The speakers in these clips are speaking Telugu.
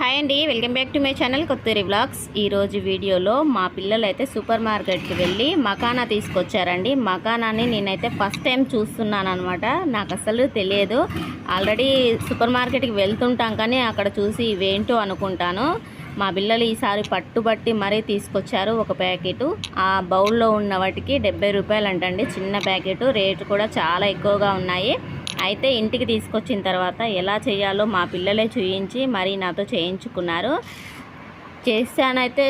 హాయ్ అండి welcome back to my channel Kothuri vlogs. ఈరోజు వీడియోలో మా పిల్లలు అయితే సూపర్ మార్కెట్కి వెళ్ళి మకానా తీసుకొచ్చారండి. మకానాని నేనైతే ఫస్ట్ టైం చూస్తున్నాను అనమాట నాకు అసలు తెలియదు. ఆల్రెడీ సూపర్ మార్కెట్కి వెళ్తుంటాం కానీ అక్కడ చూసి ఇవేంటో అనుకుంటాను. మా పిల్లలు ఈసారి పట్టుబట్టి మరీ తీసుకొచ్చారు ఒక ప్యాకెట్. ఆ బౌల్లో ఉన్న వాటికి డెబ్బై రూపాయలు అంటండి చిన్న ప్యాకెట్ రేటు కూడా చాలా ఎక్కువగా ఉన్నాయి. అయితే ఇంటికి తీసుకొచ్చిన తర్వాత ఎలా చేయాలో మా పిల్లలే చూయించి మరి నాతో చేయించుకున్నారు. చేశానైతే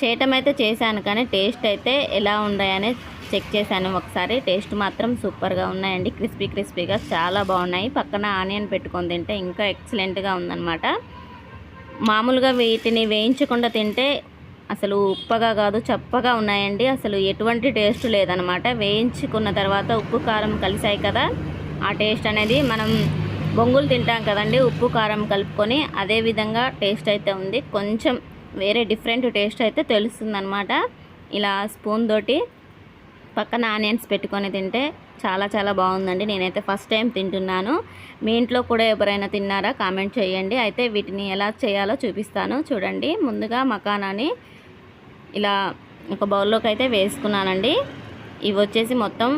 చేయటం అయితే చేశాను కానీ టేస్ట్ అయితే ఎలా ఉన్నాయని చెక్ చేశాను ఒకసారి. టేస్ట్ మాత్రం సూపర్గా ఉన్నాయండి. క్రిస్పీ క్రిస్పీగా చాలా బాగున్నాయి. పక్కన ఆనియన్ పెట్టుకొని తింటే ఇంకా ఎక్సలెంట్గా ఉందన్నమాట. మామూలుగా వీటిని వేయించకుండా తింటే అసలు ఉప్పగా కాదు చప్పగా ఉన్నాయండి. అసలు ఎటువంటి టేస్ట్ లేదనమాట వేయించుకున్న తర్వాత ఉప్పు కారం కలిసాయి కదా. ఆ టేస్ట్ అనేది మనం బొంగులు తింటాం కదండి ఉప్పు కారం కలుపుకొని అదే విధంగా టేస్ట్ అయితే ఉంది. కొంచెం వేరే డిఫరెంట్ టేస్ట్ అయితే తెలుస్తుందనమాట ఇలా స్పూన్ తోటి పక్కన ఆనియన్స్ పెట్టుకొని తింటే చాలా చాలా బాగుందండి. నేనైతే ఫస్ట్ టైం తింటున్నాను. మీ ఇంట్లో కూడా ఎవరైనా తిన్నారా? కామెంట్ చేయండి. అయితే వీటిని ఎలా చేయాలో చూపిస్తాను. చూడండి ముందుగా మకానాని ఇలా ఒక బౌల్లోకి అయితే వేసుకున్నానండి. ఇవి వచ్చేసి మొత్తం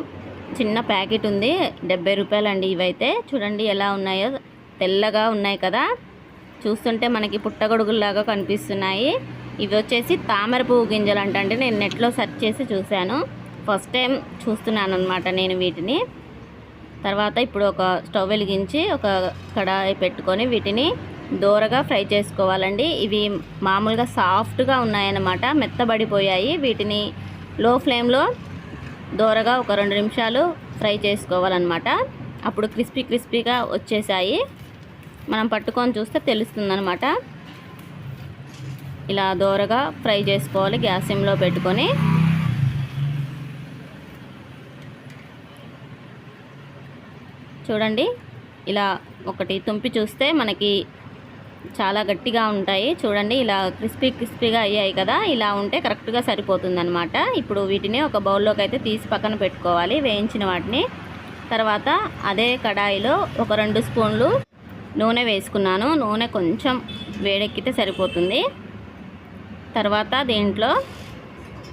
చిన్న ప్యాకెట్ ఉంది. డెబ్బై రూపాయలండి ఇవైతే. చూడండి ఎలా ఉన్నాయో. తెల్లగా ఉన్నాయి కదా. చూస్తుంటే మనకి పుట్టగొడుగుల్లాగా కనిపిస్తున్నాయి. ఇవి వచ్చేసి తామర పువ్వు గింజలు అంటే నేను నెట్లో సెర్చ్ చేసి చూశాను. ఫస్ట్ టైం చూస్తున్నాను అనమాట నేను వీటిని. తర్వాత ఇప్పుడు ఒక స్టవ్ వెలిగించి ఒక కడాయి పెట్టుకొని వీటిని దోరగా ఫ్రై చేసుకోవాలండి. ఇవి మామూలుగా సాఫ్ట్గా ఉన్నాయన్నమాట. మెత్తబడిపోయాయి. వీటిని లో ఫ్లేమ్లో దోరగా ఒక రెండు నిమిషాలు ఫ్రై చేసుకోవాలన్నమాట. అప్పుడు క్రిస్పీ క్రిస్పీగా వచ్చేసాయి. మనం పట్టుకొని చూస్తే తెలుస్తుందనమాట ఇలా దోరగా ఫ్రై చేసుకోవాలి గ్యాస్ సిమ్లో పెట్టుకొని. చూడండి ఇలా ఒకటి తుంపి చూస్తే మనకి చాలా గట్టిగా ఉంటాయి. చూడండి ఇలా క్రిస్పీ క్రిస్పీగా అయ్యాయి కదా. ఇలా ఉంటే కరెక్ట్గా సరిపోతుందనమాట ఇప్పుడు వీటిని ఒక బౌల్లోకి అయితే తీసి పక్కన పెట్టుకోవాలి వేయించిన వాటిని. తర్వాత అదే కడాయిలో ఒక రెండు స్పూన్లు నూనె వేసుకున్నాను. నూనె కొంచెం వేడెక్కితే సరిపోతుంది. తర్వాత దీంట్లో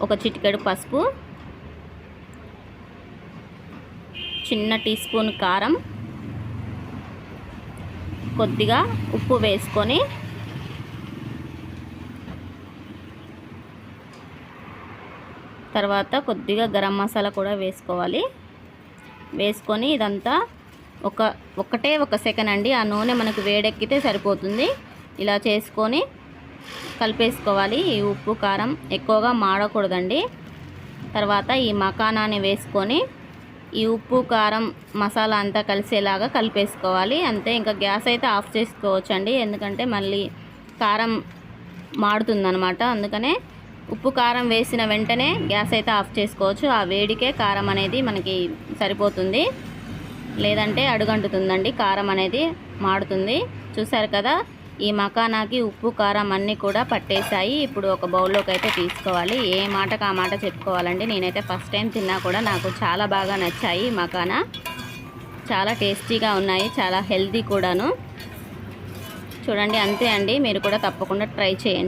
ఒక చిటికెడు పసుపు చిన్న టీ స్పూన్ కారం కొద్దిగా ఉప్పు వేసుకొని తర్వాత కొద్దిగా గరం మసాలా కూడా వేసుకోవాలి. వేసుకొని ఇదంతా ఒక ఒకటే ఒక సెకండ్ అండి. ఆ నూనె మనకు వేడెక్కితే సరిపోతుంది. ఇలా చేసుకొని కలిపేసుకోవాలి. ఈ ఉప్పు కారం ఎక్కువగా మాడకూడదండి. తర్వాత ఈ మకానాన్ని వేసుకొని ఈ ఉప్పు కారం మసాలా అంతా కలిసేలాగా కలిపేసుకోవాలి. అంతే ఇంకా గ్యాస్ అయితే ఆఫ్ చేసుకోవచ్చండి. ఎందుకంటే మళ్ళీ కారం మాడుతుందనమాట అందుకనే ఉప్పు కారం వేసిన వెంటనే గ్యాస్ అయితే ఆఫ్ చేసుకోవచ్చు. ఆ వేడికే కారం అనేది మనకి సరిపోతుంది. లేదంటే అడుగంటుతుందండి. కారం అనేది మాడుతుంది. చూసారు కదా? ఈ మకానాకి ఉప్పు కారం అన్నీ కూడా పట్టేశాయి. ఇప్పుడు ఒక బౌల్లోకి అయితే తీసుకోవాలి. ఏ మాటకు ఆ మాట చెప్పుకోవాలండి? నేనైతే ఫస్ట్ టైం తిన్నా కూడా నాకు చాలా బాగా నచ్చాయి మకానా. చాలా టేస్టీగా ఉన్నాయి. చాలా హెల్తీ కూడాను. చూడండి అంతే అండి. మీరు కూడా తప్పకుండా ట్రై చేయండి.